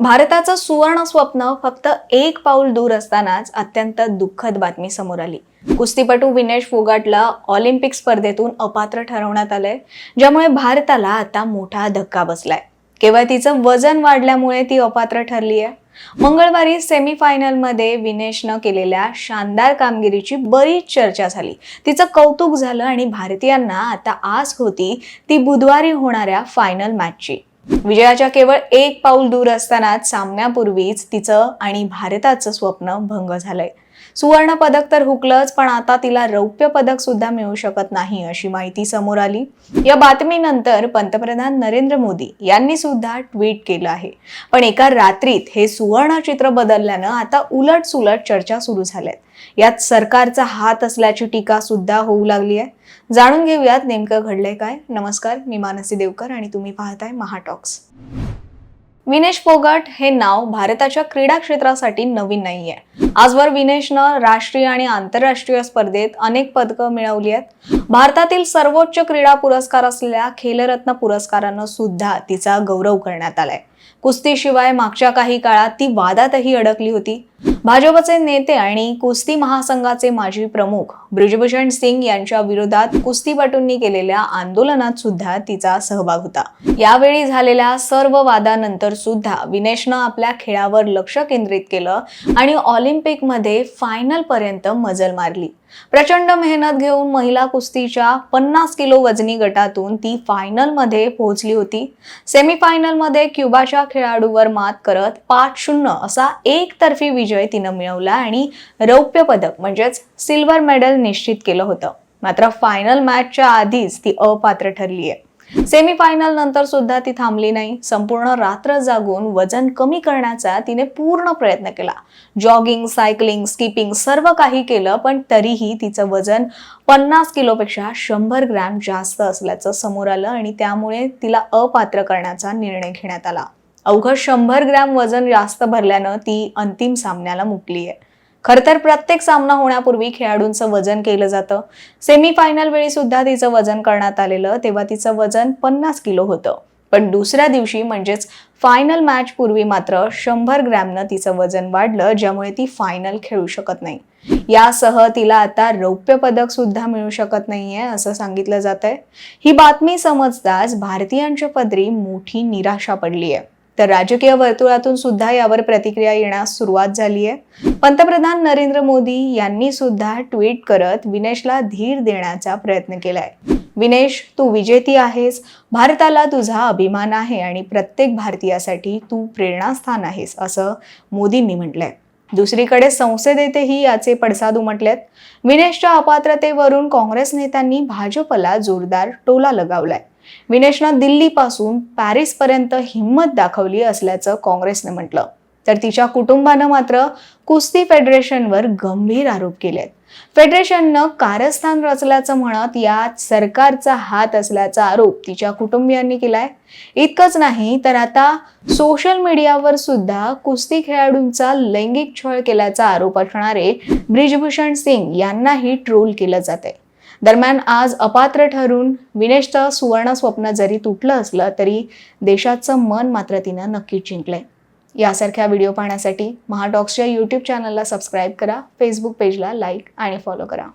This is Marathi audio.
भारताचं सुवर्ण स्वप्न फक्त एक पाऊल दूर असतानाच अत्यंत दुःखद बातमी समोर आली. कुस्तीपटू विनेश फोगाटला ऑलिम्पिक स्पर्धेतून अपात्र ठरवण्यात आलंय ज्यामुळे भारताला आता मोठा धक्का बसलाय. केवळ तिचं वजन वाढल्यामुळे ती अपात्र ठरली आहे मंगळवारी सेमीफायनलमध्ये विनेशनं केलेल्या शानदार कामगिरीची बरीच चर्चा झाली. तिचं कौतुक झालं आणि भारतीयांना आता आस होती ती बुधवारी होणाऱ्या फायनल मॅचची विजयाच्या केवळ एक पाऊल दूर असतानाच सामन्यापूर्वीच तिचं आणि भारताचं स्वप्न भंग झालंय. सुवर्ण पदक तर हुकलंच पण आता तिला रौप्य पदक सुद्धा मिळू शकत नाही अशी माहिती समोर आली. या बातमीनंतर पंतप्रधान नरेंद्र मोदी यांनी सुद्धा ट्विट केलं आहे. पण एका रात्रीत हे सुवर्ण चित्र बदलल्यानं आता उलट सुलट चर्चा सुरू झाल्यात. यात सरकारचा हात असल्याची टीका सुद्धा होऊ लागली आहे. जाणून घेऊयात नेमकं घडलंय काय. नमस्कार मी मानसी देवकर आणि तुम्ही पाहताय महाटॉक्स विनेश फोगाट हे नाव भारताच्या क्रीडा क्षेत्रासाठी नवीन नाहीये. आजवर विनेशनं राष्ट्रीय आणि आंतरराष्ट्रीय स्पर्धेत अनेक पदकं मिळवली आहेत. भारतातील सर्वोच्च क्रीडा पुरस्कार असलेल्या खेलरत्न पुरस्कारानं सुद्धा तिचा गौरव करण्यात आलाय. कुस्तीशिवाय मागच्या काही काळात ती वादातही अडकली होती. भाजपचे नेते आणि कुस्ती महासंघाचे माजी प्रमुख ब्रिजभूषण सिंग यांच्या विरोधात कुस्तीपटूंनी केलेल्या आंदोलनात सुद्धा तिचा सहभाग होता. यावेळी झालेल्या सर्व वादानंतर सुद्धा विनेशनं आपल्या खेळावर लक्ष केंद्रित केलं आणि ऑलिम्पिकमध्ये फायनल पर्यंत मजल मारली. प्रचंड मेहनत घेऊन महिला कुस्तीच्या पन्नास किलो वजनी गटातून ती फायनलमध्ये पोहोचली होती. सेमीफायनलमध्ये क्युबाच्या खेळाडूवर मात करत पाच शून्य असा एकतर्फी विजय तिनं मिळवला आणि रौप्य पदक म्हणजेच सिल्वर मेडल निश्चित केलं होतं. मात्र फायनल मॅचच्या आधीच ती अपात्र ठरली आहे सेमीफायनल नंतर सुद्धा ती थांबली नाही. संपूर्ण रात्र जागून वजन कमी करण्याचा तिने पूर्ण प्रयत्न केला. जॉगिंग सायकलिंग स्किपिंग सर्व काही केलं पण तरीही तिचं वजन पन्नास किलोपेक्षा शंभर ग्रॅम जास्त असल्याचं समोर आलं आणि त्यामुळे तिला अपात्र करण्याचा निर्णय घेण्यात आला. अवघं शंभर ग्रॅम वजन जास्त भरल्यानं ती अंतिम सामन्याला मुकली आहे खरं तर प्रत्येक सामना होण्यापूर्वी खेळाडूंचं वजन केलं जातं. सेमीफायनल वेळी सुद्धा तिचं वजन करण्यात आलेलं तेव्हा तिचं वजन पन्नास किलो होतं. पण दुसऱ्या दिवशी म्हणजेच फायनल मॅच पूर्वी मात्र शंभर ग्रॅमनं तिचं वजन वाढलं ज्यामुळे ती फायनल खेळू शकत नाही. यासह तिला आता रौप्य पदक सुद्धा मिळू शकत नाहीये असं सांगितलं जात आहे ही बातमी समजताच भारतीयांच्या पदरी मोठी निराशा पडली आहे तर राजकीय वर्तुळातून सुद्धा यावर प्रतिक्रिया येण्यास सुरुवात झाली आहे. पंतप्रधान नरेंद्र मोदी यांनी सुद्धा ट्विट करत विनेशला धीर देण्याचा प्रयत्न केलाय. विनेश तू विजेती आहेस. भारताला तुझा अभिमान आहे आणि प्रत्येक भारतीयासाठी तू प्रेरणास्थान आहेस असं मोदींनी म्हटलंय. दुसरीकडे संसदेतही याचे पडसाद उमटलेत. विनेशच्या अपात्रतेवरून काँग्रेस नेत्यांनी भाजपला जोरदार टोला लगावलाय. विनेशनं दिल्लीपासून पॅरिसपर्यंत हिंमत दाखवली असल्याचं काँग्रेसने म्हटलं. तर तिच्या कुटुंबानं मात्र कुस्ती फेडरेशनवर गंभीर आरोप केलेत. फेडरेशननं कारस्थान रचल्याचं म्हणत यात सरकारचा हात असल्याचा आरोप तिच्या कुटुंबियांनी केलाय. इतकंच नाही तर आता सोशल मीडियावर सुद्धा कुस्ती खेळाडूंचा लैंगिक छळ केल्याचा आरोप असणारे ब्रिजभूषण सिंग यांनाही ट्रोल केलं जाते दरम्यान आज अपात्र ठरून विनेशचं सुवर्ण स्वप्न जरी तुटलं असलं तरी देशाचं मन मात्र तिनं नक्कीच जिंकलंय. यासारख्या व्हिडिओ पाहण्यासाठी महाटॉक्सच्या यूट्यूब चॅनलला सबस्क्राईब करा फेसबुक पेजला लाईक आणि फॉलो करा.